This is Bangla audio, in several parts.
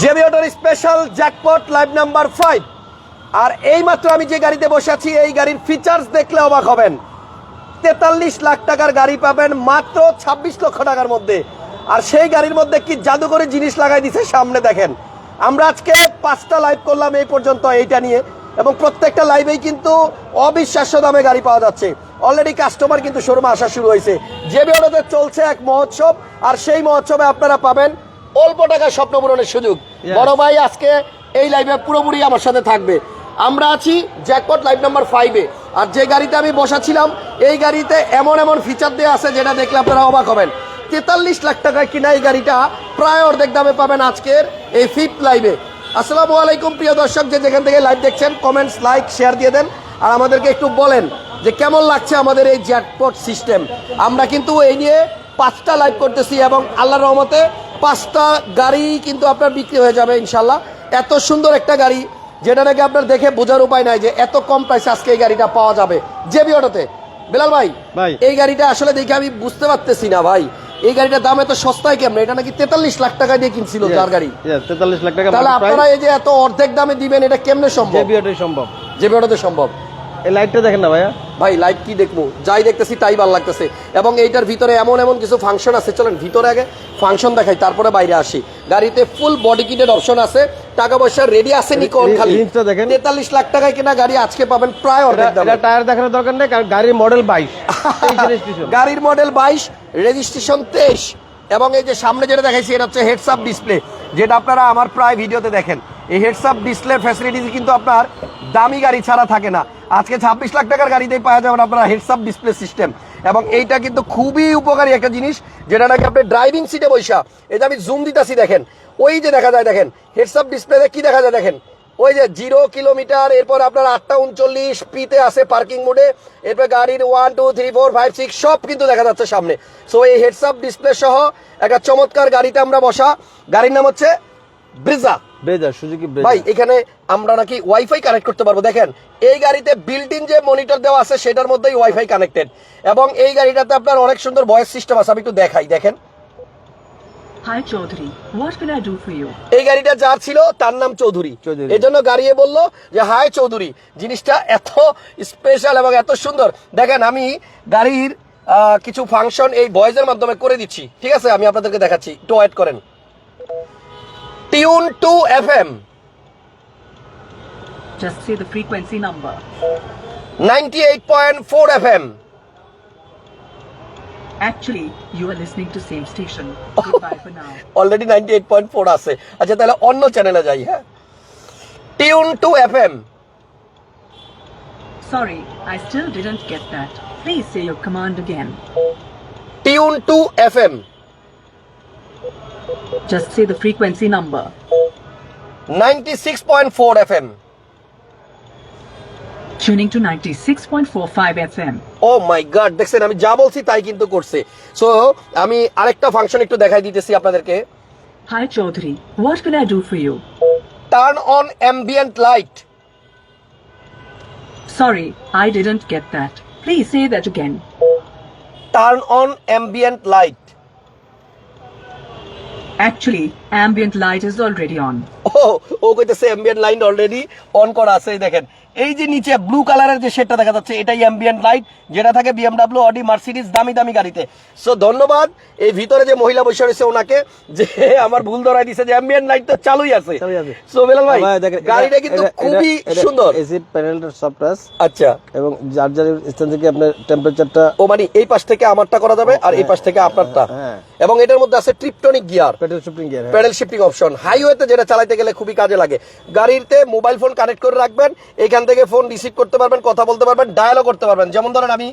JB special jackpot live number five আর এই মাত্র আমি যে গাড়িতে বসে আছি, এই গাড়ির ফিচার্স দেখলে অবাক হবেন। তেতাল্লিশ লাখ টাকার গাড়ি পাবেন মাত্র ছাব্বিশ লক্ষ টাকার মধ্যে। আর সেই গাড়ির মধ্যে কি জাদুকরি জিনিস লাগাই দিছে সামনে দেখেন। আমরা আজকে পাঁচটা লাইভ করলাম এই পর্যন্ত এইটা নিয়ে, এবং প্রত্যেকটা লাইভেই কিন্তু অবিশ্বাস্য দামে গাড়ি পাওয়া যাচ্ছে। অলরেডি কাস্টমার কিন্তু শোরুমে আসা শুরু হয়েছে। যে বেরোতে চলছে এক মহোৎসব, আর সেই মহোৎসবে আপনারা পাবেন অল্প টাকার স্বপ্ন পূরণের সুযোগ। বড় ভাই আজকে এই লাইভে পুরোপুরি আমার সাথে থাকবে। আমরা আছি জ্যাকপট লাইভ নাম্বার ফাইভে আর যে গাড়িতে আমি বসাছিলাম এই গাড়িতে এমন এমন ফিচার দেওয়া আছে যেটা দেখলে আপনারা অবাক হবেন। তেতাল্লিশ লাখ টাকায় কিনা এই গাড়িটা প্রায় অর্ধেক দামে পাবেন আজকের এই ফিফথ লাইভে আসসালামু আলাইকুম প্রিয় দর্শক যে যেখান থেকে লাইভ দেখছেন কমেন্টস লাইক শেয়ার দিয়ে দেন। আর আমাদেরকে একটু বলেন যে কেমন লাগছে আমাদের এই জ্যাকপট সিস্টেম আমরা কিন্তু এই নিয়ে পাঁচটা লাইভ করতেছি এবং আল্লাহর রহমতে পাঁচটা গাড়ি কিন্তু আপনার বিক্রি হয়ে যাবে ইনশাল্লাহ এত সুন্দর একটা গাড়ি যেটা নাকি আপনার দেখে বোঝার উপায় নাই যে এত কম প্রাইসে আজকে এই গাড়িটা পাওয়া যাবে। জেবি অটোতে বেলাল ভাই ভাই। এই গাড়িটা আসলে দেখে আমি বুঝতে পারতেছি না ভাই। এই গাড়িটার দাম এত সস্তায় কেমন? এটা নাকি তেতাল্লিশ লাখ টাকা দিয়ে কিনছিল যার গাড়ি। তেতাল্লিশ লাখ টাকা তাহলে আপনারা এই যে এত অর্ধেক দামে দিবেন এটা কেমনে সম্ভব? জেবিওটাই সম্ভব। জেবি অটোতে সম্ভব। এই লাইটটা দেখেন না ভাইয়া। ভাই লাইভ কি দেখব? যাই দেখতেছি তাই ভালো লাগতেছে। এবং এইটার ভিতরে এমন এমন কিছু ফাংশন আছে চলেন ভিতরে আগে ফাংশন দেখাই তারপরে বাইরে আসি। গাড়িতে ফুল বডি কিটের অপশন আছে টাকা পয়সা রেডি আছে নি কোন খালি। রিংসটা দেখেন। তেতাল্লিশ লাখ টাকায় কেনা গাড়ি আজকে পাবেন প্রায় অর্ধেক দামে। এটা টায়ার দেখানোর দরকার নেই কারণ গাড়ির মডেল বাইশ। রেজিস্ট্রেশন গাড়ির মডেল বাইশ রেজিস্ট্রেশন তেইশ। এবং এই যে সামনে যেটা দেখাইছি এটা হচ্ছে হেডস আপ ডিসপ্লে যেটা আপনারা আমার প্রায় ভিডিওতে দেখেন। এই হেডস আপ ডিসপ্লে ফ্যাসিলিটিস কিন্তু আপনার দামি গাড়ি ছাড়া থাকে না। আজকে ছাব্বিশ লাখ টাকার গাড়িতেই পাওয়া যাবেন আপনারা হেডস আপ ডিসপ্লে সিস্টেম এবং এইটা কিন্তু খুবই উপকারী একটা জিনিস, যেটা নাকি আপনি ড্রাইভিং সিটে বৈশা। যে আমি জুম দিতেছি, দেখেন। ওই যে দেখা যায়, দেখেন। হেডস আপ ডিসপ্লেতে কি দেখা যায়, দেখেন? ওই যে জিরো কিলোমিটার এরপর আপনার আটটা উনচল্লিশ পিতে আছে পার্কিং মোডে এরপর গাড়ির one two three four five six সব কিন্তু দেখা যাচ্ছে সামনে। সো এই হেডসআপ ডিসপ্লে সহ একটা চমৎকার গাড়িতে আমরা বসা। গাড়ির নাম হচ্ছে ব্রিজা ব্রেজার সুজুকি ভাই এখানে আমরা নাকি ওয়াইফাই কানেক্ট করতে পারব। দেখেন এই গাড়িতে বিল্ট ইন যে মনিটর দেওয়া আছে সেটার মধ্যেই ওয়াইফাই কানেক্টেড এবং এই গাড়িটাতে আপনার অনেক সুন্দর ভয়েস সিস্টেম আছে আমি একটু দেখাই দেখেন। For you? এই গাড়িটা যার ছিল তার নাম চৌধুরী। চৌধুরী। এই জন্য গাড়িয়ে বলল যে হাই চৌধুরী। জিনিসটা এত স্পেশাল এবং এত সুন্দর। দেখেন আমি গাড়ির আহ, কিছু ফাংশন এই ভয়েসের মাধ্যমে করে দিচ্ছি। ঠিক আছে আমি আপনাদেরকে দেখাচ্ছি। একটু ওয়েট করেন। Tune to F M Just say the frequency number. Ninety eight point four F M Actually, you are listening to same station. Goodbye for now. Already ninety eight point four আছে আচ্ছা তাহলে অন্য চ্যানেলে যাই হ্যাঁ tune to F M Sorry, I still didn't get that. Please say your command again. Tune to F M Just say the frequency number. Ninety six point four F M Tuning to 96.45 FM. Oh my God দেখছেন আমি যা বলছি তাই কিন্তু করছে সো আমি আরেকটা ফাংশন একটু দেখাই দিতেছি আপনাদেরকে Hi Chaudhary, what can I do for you? Turn on ambient light Sorry, I didn't get that. Please say that again. Turn on ambient light Actually, ambient light is already on. ও ও কইতেছে অ্যাম্বিয়েন্ট লাইট অলরেডি অন করা আছে দেখেন। এই যে নিচে ব্লু কালারের যে শেডটা দেখা যাচ্ছে এটাই অ্যাম্বিয়েন্ট লাইট যেটা থাকে বিএমডাব্লিউ অডি মার্সিডিজ দামি দামি গাড়িতে। সো ধন্যবাদ এই ভিতরে যে মহিলা বসে রয়েছে ওনাকে যে আমার ভুল ধরাই দিছে যে অ্যাম্বিয়েন্ট লাইট তো চালুই আছে। সো বেলাল ভাই গাড়িটা কিন্তু খুবই সুন্দর। এসিড প্যানেলটা সফট টাচ আচ্ছা। এবং যার যার স্থান থেকে আপনার টেম্পারেচারটা ও মানে এই পাশ থেকে আমারটা করা যাবে আর এই পাশ থেকে আপনারটা। হ্যাঁ। এবং এটার মধ্যে আছে tiptronic gear petrol shifting gear paddle shifting option হাইওয়েতে যেটা চালাতে গেলে খুবই কাজে লাগে গাড়িতে মোবাইল ফোন কানেক্ট করে রাখবেন এখান থেকে ফোন রিসিভ করতে পারবেন কথা বলতে পারবেন ডায়ালগ করতে পারবেন যেমন ধরেন আমি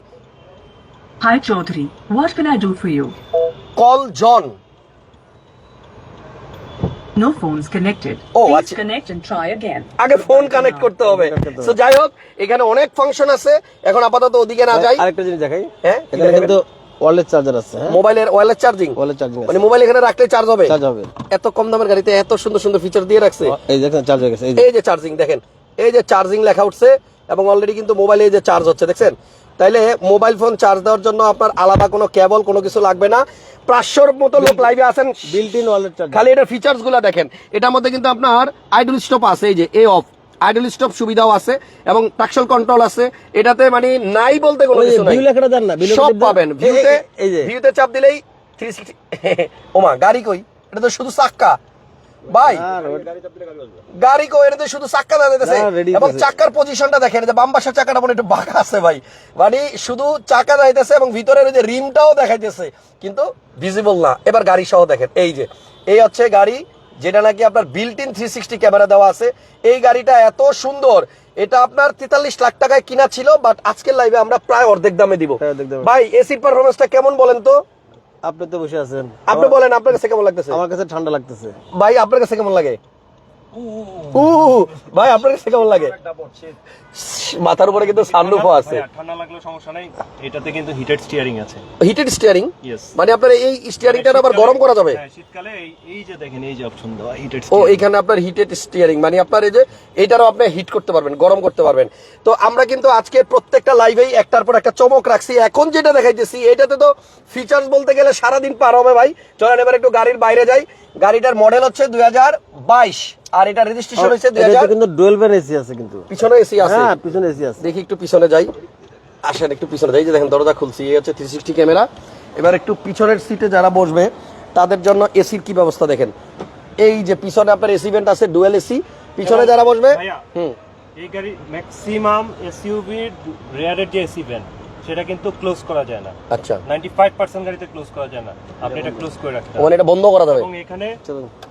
Hi Chaudhary, what can I do for you? Call John phones connected. Oh, Please আচ্ছা। connect and try again. আগে ফোন কানেক্ট করতে হবে। তো যাই হোক এখানে অনেক ফাংশন আছে এখন আপাতত ওদিকে না যাই আরেকটা জিনিস দেখাই হ্যাঁ, এখানে কিন্তু ওয়ারলেস চার্জার আছে হ্যাঁ? মোবাইলের ওয়্যারলেস চার্জিং ওয়ারলেস চার্জিং মানে মোবাইল এখানে রাখলে চার্জ হবে? চার্জ হবে। এত কম দামের গাড়িতে এত সুন্দর সুন্দর ফিচার দিয়ে রাখছে? এই দেখেন চার্জ হয়ে গেছে এই যে। চার্জিং দেখেন। এই যে চার্জিং লেখা উঠছে এবং অলরেডি কিন্তু মোবাইলে এই যে চার্জ হচ্ছে দেখছেন? তাইলে মোবাইল ফোন চার্জ দেওয়ার জন্য আপনার আলাদা কোনো কেবল কোনো কিছু লাগবে না। পাঁচশোর মতো লোক লাইভে আছেন। বিল্ট ইন ওয়ালেট খালি এটার ফিচার্সগুলো দেখেন। এটার মধ্যে কিন্তু আপনার আইডল স্টপ আছে এই যে এ অফ আইডল স্টপ সুবিধাও আছে এবং ট্রাকশন কন্ট্রোল আছে। এটাতে মানে নাই বলতে কোনো কিছু নাই। না, সব পাবেন। ভিউতে এই- এই যে। ভিউতে চাপ দিলেই 360 ওমা গাড়ি কই? এটা তো শুধু চাক্কা। ভাই গাড়ি কো এটাতে শুধু চাক্কা দাঁড়িয়ে দিতেছে এবং আছে। চাক্কার পজিশনটা দেখেন যে বাম পাশের চাকাটা মনে একটু বাঁকা আছে ভাই। মানে শুধু চাকা দাঁড়াইতেছে এবং ভিতরের ওই যে রিমটাও দেখাইতেছে। কিন্তু ভিজিবল না। এবার গাড়ি সহ দেখেন এই যে। এই হচ্ছে গাড়ি যেটা নাকি আপনার built in three sixty camera দেওয়া আছে। এই গাড়িটা এত সুন্দর এটা আপনার তেতাল্লিশ লাখ টাকায় কিনা ছিল বাট আজকের লাইভে আমরা প্রায় অর্ধেক দামে দিব। ভাই এসি পারফরমেন্স ভাই এসির পারফরমেন্সটা কেমন বলেন তো? আপনি তো বসে আছেন। আপনি বলেন আপনার কাছে কেমন লাগতেছে? আমার কাছে ঠান্ডা লাগতেছে। ভাই আপনার কাছে কেমন লাগে? উ ভাই আপনার কাছে কেমন লাগে? মাথার উপরে কিন্তু সানরুফও আছে। ঠান্ডা লাগলে সমস্যা নাই। এটাতে কিন্তু হিটেড স্টিয়ারিং আছে। হিটেড স্টিয়ারিং মানে আপনার এই স্টিয়ারিংটা আবার গরম করা যাবে? হ্যাঁ, শীতকালে এই যে দেখেন এই যে অপশন দেওয়া হিটেড ও এখানে আপনার হিটেড স্টিয়ারিং মানে আপনার এই যে এটারও আপনি হিট করতে পারবেন গরম করতে পারবেন। তো আমরা কিন্তু আজকে প্রত্যেকটা লাইভেই একটার পর একটা চমক রাখছি। এখন যেটা দেখাইতেছি এটাতে তো ফিচার্স বলতে গেলে সারাদিন পার হবে ভাই। চলেন এবার একটু গাড়ির বাইরে যাই। গাড়িটার মডেল হচ্ছে দুই হাজার বাইশ। আর এটা রেজিস্ট্রেশন হয়েছে দুই এটাতে কিন্তু ডুয়েল ব্যান এসি আছে কিন্তু। পিছনে এসি আছে। হ্যাঁ পিছনে এসি আছে। দেখি একটু পিছনে যাই। আসেন একটু পিছনে যাই যে দেখেন দরজা খুলছি এই হচ্ছে থ্রি সিক্সটি ক্যামেরা এবার একটু পিছনের সিটে যারা বসবে তাদের জন্য এসির কি ব্যবস্থা দেখেন? এই যে পিছনে আপনার এসি ভেন্ট আছে ডুয়েল এসি পিছনে যারা বসবে হুম। এই গাড়ি ম্যাক্সিমাম এসইউভি রেয়ারের যে এসি ভ্যান সেটা কিন্তু ক্লোজ করা যায় না। আচ্ছা। 95% গাড়িতে ক্লোজ করা যায় না। আপনি এটা ক্লোজ করে রাখতে হবে। মানে এটা বন্ধ করা যাবে। এবং এখানে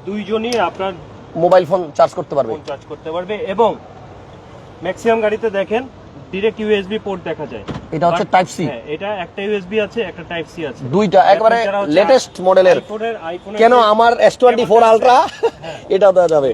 দুইজনই আপনার মোবাইল ফোন চার্জ করতে পারবে। চার্জ করতে পারবে এবং ম্যাক্সিমাম গাড়িতে দেখেন ডিরেক্ট ইউএসবি পোর্ট দেখা যায়। এটা হচ্ছে টাইপ সি হ্যাঁ, এটা একটা ইউএসবি আছে একটা টাইপ সি আছে। দুইটা একবারে লেটেস্ট মডেলের কেন আমার এস টোয়েন্টি ফোর আলট্রা এটাও দেওয়া যাবে।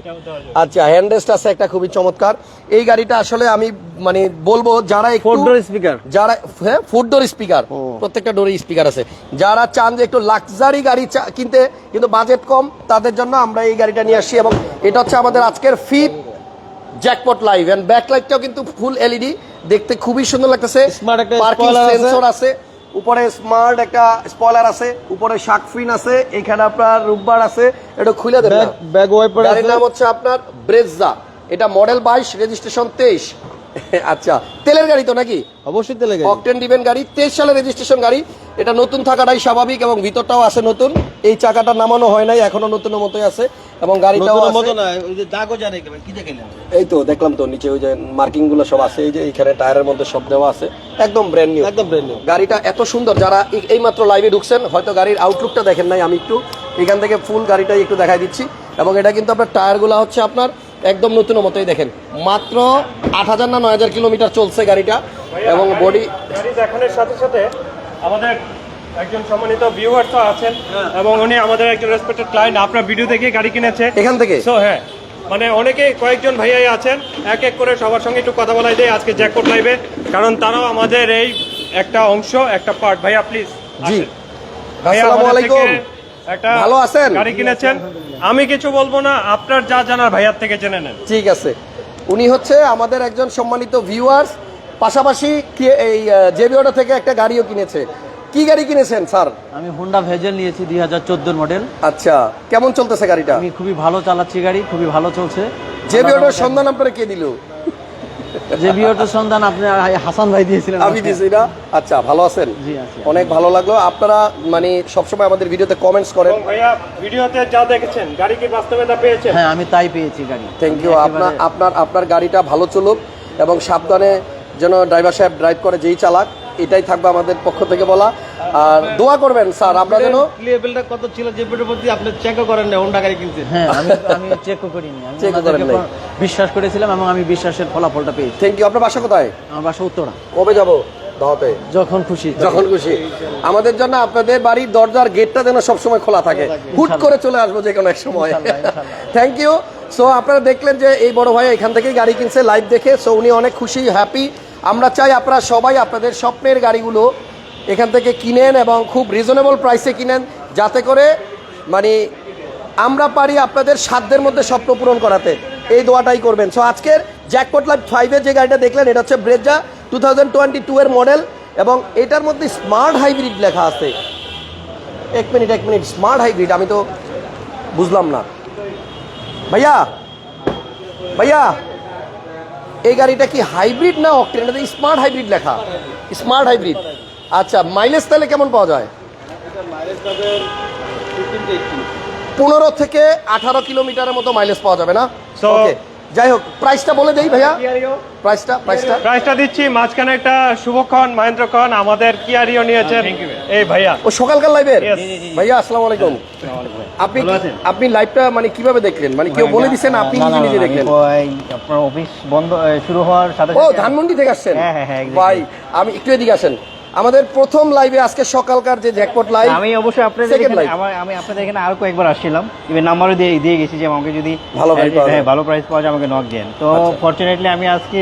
আচ্ছা হ্যান্ডরেস্ট আছে একটা খুবই চমৎকার। এই গাড়িটা আসলে আমি মানে বলব যারা ফোর ডোর স্পিকার যারা হ্যাঁ ফুড ডোর স্পিকার প্রত্যেকটা ডোরে স্পিকার আছে। যারা চান যে একটু লাক্সারি গাড়ি কিনতে কিন্তু বাজেট কম তাদের জন্য আমরা এই গাড়িটা নিয়ে আসছি এবং এটা হচ্ছে আমাদের আজকের ফিফ জ্যাকপট লাইভ এন্ড ব্যাক লাইটটাও কিন্তু ফুল এলইডি দেখতে খুবই সুন্দর লাগতেছে। পার্কিং সেন্সর আছে। উপরে স্মার্ট একটা স্পয়লার আছে উপরে শার্ক ফিন আছে এখানে আপনার রুববার আছে এটা খুলে দেন ব্যাগ ওয়াইপার গাড়ির আছে। নাম হচ্ছে আপনার ব্রেজা এটা মডেল বাইশ রেজিস্ট্রেশন তেইশ। আচ্ছা তেলের গাড়ি তো নাকি? অবশ্যই তেলে গাড়ি। অকটেন ডিভেন গাড়ি তেইশ সালের রেজিস্ট্রেশন গাড়ি। এটা নতুন থাকাটাই স্বাভাবিক এবং ভিতরটাও আছে নতুন। এই চাকাটা নামানো হয় নাই এখনও নতুনের মতোই আছে। এবং গাড়িটাও আছে। ওই যে দাগও জানে কি দেখলেন এই তো দেখলাম তো নিচে ওই যে মার্কিংগুলো সব আছে এই যে এখানে টায়ারের মধ্যে সব দেওয়া আছে একদম ব্র্যান্ড নিউ একদম ব্র্যান্ড নিউ গাড়িটা এত সুন্দর যারা এই মাত্র লাইভে ঢুকছেন হয়তো গাড়ির আউটলুকটা দেখেন নাই আমি একটু এখান থেকে ফুল গাড়িটাই একটু দেখাই দিচ্ছি। এবং এটা কিন্তু আপনার টায়ারগুলো হচ্ছে আপনার একদম নতুন মতোই দেখেন। মাত্র আট হাজার না নয় হাজার কিলোমিটার চলছে গাড়িটা এবং বডি গাড়ি দেখানোর সাথে সাথে আমাদের একজন সম্মানিত ভিউয়ার্স আছেন এবং উনি আমাদের একজন রেসপেক্টেড ক্লায়েন্ট আপনার ভিডিও দেখে গাড়ি কিনেছে। এখান থেকে? সো হ্যাঁ। মানে অনেকে কয়েকজন ভাইয়াই আছেন এক এক করে সবার সঙ্গে একটু কথা বলাই দেয় আজকে জ্যাকপট লাইভে কারণ তারাও আমাদের এই একটা অংশ একটা পার্ট ভাইয়া প্লিজ জি। আসসালামু আলাইকুম। একটা ভালো আছেন? গাড়ি কিনেছেন। আমি কিছু বলব না আপনার যা জানার ভাইয়ার থেকে জেনে নেন। ঠিক আছে। উনি হচ্ছে আমাদের একজন সম্মানিত ভিউয়ার্স পাশাপাশি এই জেবিওটা থেকে একটা গাড়িও কিনেছে। কি গাড়ি কিনেছেন স্যার? আমি হোন্ডা ভেজেল নিয়েছি দুই হাজার চোদ্দোর মডেল আচ্ছা কেমন চলতেছে গাড়িটা? আমি খুবই ভালো চালাচ্ছি গাড়ি খুবই ভালো চলছে। জেবিওটার সন্ধান আপনারা কে দিল? যে বিওটোর সন্ধান আপনি হাসান ভাই দিয়েছিলেন আমি দিছি না? আচ্ছা ভালো আছেন? জি, আছি। অনেক ভালো লাগল। আপনারা মানে সবসময় আমাদের ভিডিওতে কমেন্টস করেন। ভাইয়া ভিডিওতে যা দেখেছেন গাড়ি কি বাস্তবে তা পেয়েছেন? হ্যাঁ আমি তাই পেয়েছি গাড়ি। থ্যাংক ইউ আপনার আপনার আপনার গাড়িটা ভালো চলুক এবং সাবধানে যেন ড্রাইভার সাহেব ড্রাইভ করে যেই চালাক এটাই থাকবে আমাদের পক্ষ থেকে বলা। আর দোয়া করবেন স্যার আমরা যেন লেভেলটা কত ছিল যে পেটের প্রতি আপনি চেকও করেন না হোন্ডা গাড়ি কিনছেন? হ্যাঁ আমি আমি চেকও করিনি। আমি করেন নাই। বিশ্বাস করেছিলাম এবং আমি বিশ্বাসের ফলাফলটা পেয়েছি। থ্যাংক ইউ আপনার বাসা কোথায়? আমার বাসা উত্তরা। কবে যাব? দাওয়াতে? যখন খুশি যখন খুশি। আমাদের জন্য আপনাদের বাড়ির দরজার গেটটা যেন সবসময় খোলা থাকে। হুট করে চলে আসব যে কোনো এক সময়। থ্যাংক ইউ সো আপনারা দেখলেন যে এই বড় ভাই এখান থেকেই গাড়ি কিনছে লাইভ দেখে। সো উনি অনেক খুশি হ্যাপি আমরা চাই আপনারা সবাই আপনাদের স্বপ্নের গাড়িগুলো এখান থেকে কিনেন এবং খুব রিজনেবল প্রাইসে কিনেন যাতে করে মানে আমরা পারি আপনাদের সাধ্যের মধ্যে স্বপ্ন পূরণ করাতে। এই দোয়াটাই করবেন। সো আজকের জ্যাকপট লাইভ ফাইভের যে গাড়িটা দেখলেন, এটা হচ্ছে Brezza two thousand twenty two এর মডেল এবং এটার মধ্যে স্মার্ট হাইব্রিড লেখা আছে। এক মিনিট এক মিনিট স্মার্ট হাইব্রিড আমি তো বুঝলাম না। ভাইয়া ভাইয়া এই গাড়িটা কি হাইব্রিড না অকটেন? এটা স্মার্ট হাইব্রিড লেখা। স্মার্ট হাইব্রিড আচ্ছা মাইলেজ তাহলে কেমন পাওয়া যায়? পনেরো থেকে আঠারো কিলোমিটারের মতো মাইলেজ পাওয়া যাবে না? ওকে যাই হোক প্রাইসটা বলে দেই ভাইয়া। প্রাইসটা প্রাইসটা প্রাইসটা দিচ্ছি মাঝখানে একটা শুভক্ষণ মহেন্দ্রক্ষণ আমাদের কিয়ারিও নিয়েছেন। এই ভাইয়া। ও সকালকার লাইভের ভাইয়া আসসালামু আলাইকুম। আপনি আপনি লাইভটা মানে কীভাবে দেখলেন? মানে কেউ বলে দিছেন আপনি নিজে নিজে দেখলেন? আপনার অফিস বন্ধ শুরু হওয়ার সাথে ও ধানমন্ডি থেকে আসছেন? হ্যাঁ, হ্যাঁ, হ্যাঁ, ভাই আমি একটু এদিকে আসেন। আমাদের প্রথম লাইভে আজকে সকালকার যে জ্যাকপট লাইভ আমি অবশ্যই আপনাদের. আমি আপনাদের এখানে আরও কয়েকবার আসছিলাম। ইভেন নাম্বারও দিয়ে দিয়ে গেছি যে আমাকে যদি ভালো হ্যাঁ যায়। ভালো প্রাইস পাওয়া যায় আমাকে নক দেন। তো ফর্চুনেটলি ফরচুনেটলি আমি আজকে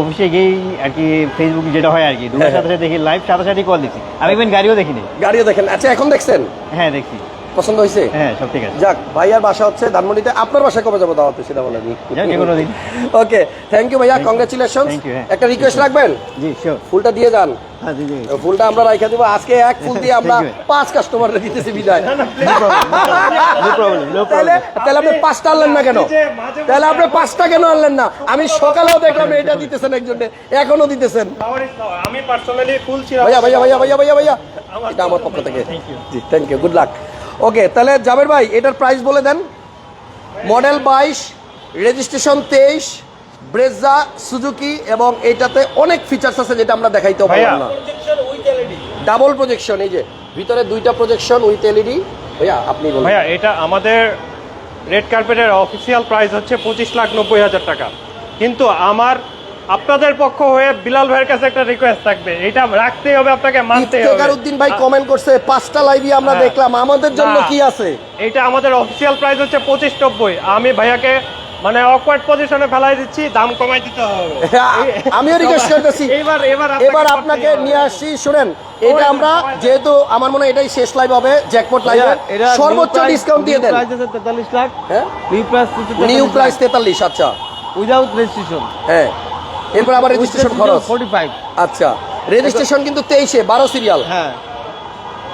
অফিসে গিয়েই আর কি ফেসবুক যেটা হয় আর কি দুটোর হ্যাঁ, সাথে সাথে দেখি লাইভ সাথে সাথে কল দিচ্ছি। আমি ইভেন গাড়িও দেখিনি। গাড়িও দেখেন। আচ্ছা এখন দেখছেন? হ্যাঁ দেখছি। পছন্দ হয়েছে? হ্যাঁ সব ঠিক আছে। যাক ভাইয়ার বাসা হচ্ছে ধানমন্ডিতে। আপনার বাসায় কবে যাব দাওয়াতে সেটা দিন। ওকে থ্যাংক ইউ ভাইয়া কংগ্রেচুলেশন হ্যাঁ। একটা রিকোয়েস্ট রাখবেন? জি শিওর ফুলটা দিয়ে যান। হ্যাঁ ফুলটা আমরা দিব। আজকে এক ফুল দিয়ে আমরা পাঁচ কাস্টমার দিতেছি বিদায়। তাহলে তাহলে আপনি পাঁচটা আনলেন না কেন? তাহলে আপনি পাঁচটা কেন আনলেন না? আমি সকালেও দেখলাম এটা দিতেছেন একজনে এখনও দিতেছেন। ভাইয়া ভাইয়া ভাইয়া ভাইয়া ভাইয়া ভাইয়া এটা আমার পক্ষ থেকে। জি thank you good luck okay তাহলে জাবের ভাই এটার প্রাইস বলে দেন। মডেল বাইশ রেজিস্ট্রেশন তেইশ ব্রেজা সুজুকি এবং এটাতে অনেক ফিচার্স আছে যেটা আমরা দেখাইতে। পারলাম না। ডাবল প্রজেকশন এই যে ভিতরে দুইটা প্রজেকশন উইথ এলইডি ভাইয়া আপনি বলুন। ভাইয়া এটা আমাদের রেড কার্পেটের অফিসিয়াল প্রাইস হচ্ছে পঁচিশ লাখ নব্বই হাজার টাকা। কিন্তু আমার আপনাদের পক্ষ হয়ে বিলাল ভাইয়ের কাছে একটা রিকোয়েস্ট থাকবে। এটা রাখতেই হবে আপনাকে মানতে হবে। ইফতেখার উদ্দিন ভাই কমেন্ট করছে পাঁচটা লাইভই আমরা হ্যাঁ। দেখলাম আমাদের জন্য কি আছে? এটা আমাদের অফিসিয়াল প্রাইস হচ্ছে পঁচিশ নব্বই। আমি ভাইয়াকে মানে অকওয়ার্ড পজিশনে ফেলাই দিচ্ছি দাম কমাই দিতে হবে। আমিও রিকোয়েস্ট করতেছি। এবার এবার এবার আপনাকে নিয়ে আসছি শুনেন এটা আমরা যেহেতু আমার মনে হয় এটাই শেষ লাইভ হবে জ্যাকপট লাইভে সর্বোচ্চ ডিসকাউন্ট দিয়ে দেন। প্রাইস আছে তেতাল্লিশ লাখ। হ্যাঁ? নিউ প্রাইস নিউ প্রাইস তেতাল্লিশ আচ্ছা। উইদাউট রেজিস্ট্রেশন হ্যাঁ। এরপর আবার রেজিস্ট্রেশন খরচ। ফোর্টি ফাইভ আচ্ছা রেজিস্ট্রেশন কিন্তু তেইশে বারো সিরিয়াল হ্যাঁ।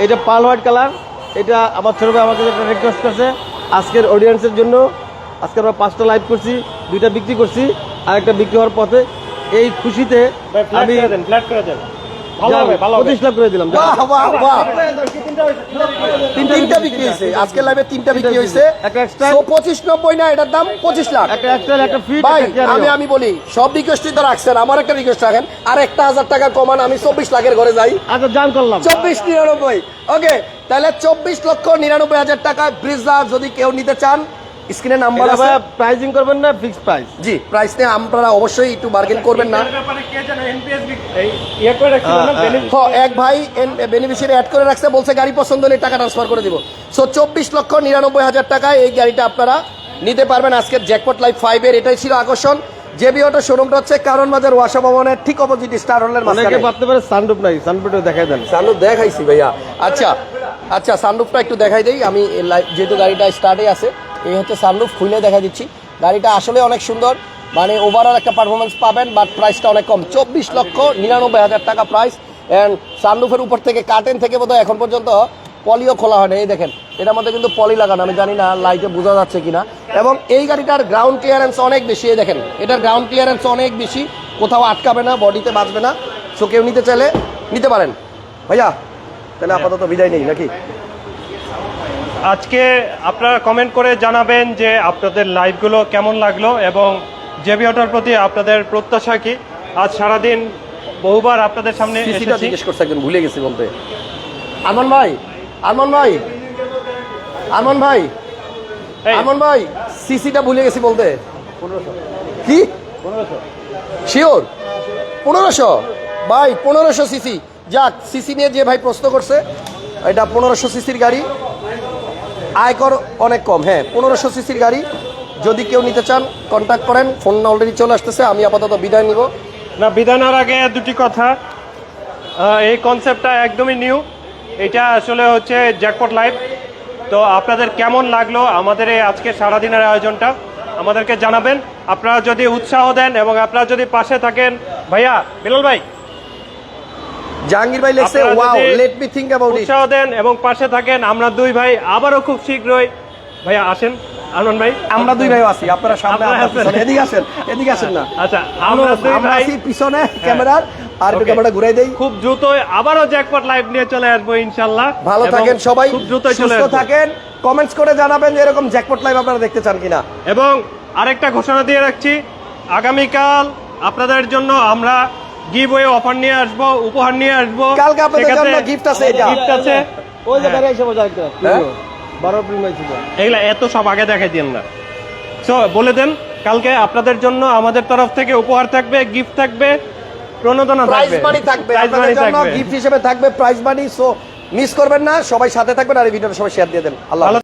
এটা পাল হোয়াইট কালার এটা আমার ছোট ভাই আমাকে একটা রিকোয়েস্ট করছে আজকের অডিয়েন্সের জন্য। আজকে আমরা পাঁচটা লাইভ করছি দুইটা বিক্রি করছি আর একটা বিক্রি হওয়ার পথে। এই খুশিতে ফ্ল্যাট আমি করে দেন ফ্ল্যাট করে দেন। পঁচিশ লাখ করে দিলাম বাহ বাহ বাহ। তিনটা বিক্রি হয়েছে আজকে লাইভে তিনটা বিক্রি হয়েছে। একটা extra। তো পঁচিশ নব্বই না এটার দাম পঁচিশ লাখ। একটা এক্সট্রা একটা ফিট ভাই আমি আমি বলি সব রিকোয়েস্টই তো রাখছেন। আমার একটা রিকোয়েস্ট রাখেন। আর একটা হাজার টাকা কমান আমি চব্বিশ লাখের ঘরে যাই। আচ্ছা করলাম। চব্বিশ নিরানব্বই। ওকে তাহলে চব্বিশ লক্ষ নিরানব্বই হাজার টাকায় ব্রিজা যদি কেউ নিতে চান স্ক্রিনে নাম্বার আছে। প্রাইজিং করবেন না ফিক্স প্রাইস জি প্রাইস নিয়ে আপনারা অবশ্যই একটু বার্গেন করবেন না। এটার ব্যাপারে কে জানে NPS বি- এই ইয়ে করে রাখছিল না benefit? হ, এক ভাই বেনিফিশিয়ারি অ্যাড করে রাখছে বলছে গাড়ি পছন্দ হলে টাকা ট্রান্সফার করে দিব। সো চব্বিশ লক্ষ নিরানব্বই হাজার টাকায় এই গাড়িটা আপনারা নিতে পারবেন আজকের জ্যাকপট লাইফ ফাইভের এটাই ছিল আকর্ষণ। জেবি অটো শোরুমটা হচ্ছে কারণ বাজার ওয়াসা ভবনের ঠিক অপোজিট স্টার হলের অনেকে মাঝখানে। ভাবতে পারে সানরুপ নাই সানরুপটা দেখাই দেন। সানরুফ দেখাইছি ভাইয়া। আচ্ছা আচ্ছা সানরুফটা একটু দেখাই দেই আমি যেহেতু গাড়িটা স্টার্টে আছে এই হচ্ছে সানরুফ খুলে দেখা দিচ্ছি। গাড়িটা আসলে অনেক সুন্দর। মানে ওভারঅল একটা পারফরমেন্স পাবেন বাট প্রাইসটা অনেক কম। চব্বিশ লক্ষ নিরানব্বই হাজার টাকা প্রাইস অ্যান্ড সানরুফের উপর থেকে কার্টেন থেকে বোধহয় এখন পর্যন্ত পলিও খোলা হয়নি এই দেখেন, এটার মধ্যে কিন্তু পলি লাগানো। আমি জানি না লাইটে বোঝা যাচ্ছে কিনা। এবং এই গাড়িটার গ্রাউন্ড ক্লিয়ারেন্স অনেক বেশি। এই দেখেন, এটার গ্রাউন্ড ক্লিয়ারেন্স অনেক বেশি। কোথাও আটকাবে না বডিতে বাঁচবে না। সো কেউ নিতে চাইলে নিতে পারেন। ভাইয়া, তাহলে আপাতত বিদায় নেই, নাকি? আজকে আপনারা কমেন্ট করে জানাবেন যে আপনাদের লাইভগুলো কেমন লাগল এবং জেবি অটোর প্রতি আপনাদের প্রত্যাশা কি? আজ সারাদিন বহুবার আপনাদের সামনে জিজ্ঞেস করছে একজন ভুলে গেছি বলতে। আরমান ভাই আরমান ভাই আরমান ভাই এই, আরমান ভাই সিসিটা ভুলে গেছি বলতে। কি? শিওর পনেরোশো? ভাই পনেরোশো সিসি যাক সিসি নিয়ে যে ভাই প্রশ্ন করছে এটা পনেরোশো সিসির গাড়ি। আয়কর অনেক কম। হ্যাঁ পনেরোশো সিসির গাড়ি। যদি কেউ নিতে চান কন্ট্যাক্ট করেন। ফোন অলরেডি চলে আসতেছে, আমি আপাতত বিদায় নিব। না, বিদায় নেওয়ার আগে দুটি কথা। এই কনসেপ্টটা একদমই নিউ এটা আসলে হচ্ছে জ্যাকপট লাইভ তো আপনাদের কেমন লাগল আমাদের এই আজকে সারাদিনের আয়োজনটা, আমাদেরকে জানাবেন। আপনারা যদি উৎসাহ দেন এবং আপনারা যদি পাশে থাকেন, ভাইয়া, বিলাল ভাই জাহাঙ্গীর ভাই লেখছে wow let me think about it উৎসাহ দেন এবং পাশে থাকেন আমরা দুই ভাই আবারও খুব শীঘ্রই ভাইয়া আসেন। আনন্দ ভাই? আমরা দুই ভাই আছি আপনারা সামনে। এদিকে আসেন এদিকে আসেন না। আচ্ছা আমরা দুই ভাই আছি পিছনে ক্যামেরার আর. ক্যামেরাটা ঘুরাই দেই। খুব দ্রুতই আবারও জ্যাকপট লাইভ নিয়ে চলে আসব ইনশাল্লাহ। ভালো থাকেন সবাই খুব দ্রুতই চলে সুস্থ থাকেন। কমেন্টস করে জানাবেন যে এরকম জ্যাকপট লাইভ আপনারা দেখতে চান কিনা। এবং আরেকটা ঘোষণা দিয়ে রাখছি আগামীকাল আপনাদের জন্য আমরা অফার নিয়ে আসব উপহার নিয়ে আসব। কালকে আপনাদের জন্য gift আছে এটা। গিফট আছে। ওই যে এসে বোঝা একটা। হ্যাঁ? ছিল। এগুলা এত সব আগে দেখাই দিন না। সো বলে দেন কালকে আপনাদের জন্য আমাদের তরফ থেকে উপহার থাকবে গিফট থাকবে প্রণোদনা প্রাইজ থাকবে। মানি থাকবে প্রাইজ আপনাদের মানি জন্য থাকবে। গিফট হিসেবে থাকবে প্রাইজ মানি সো মিস করবেন না সবাই সাথে থাকবেন আর এই ভিডিওটা সবাই শেয়ার দিয়ে দেন। আল্লাহ।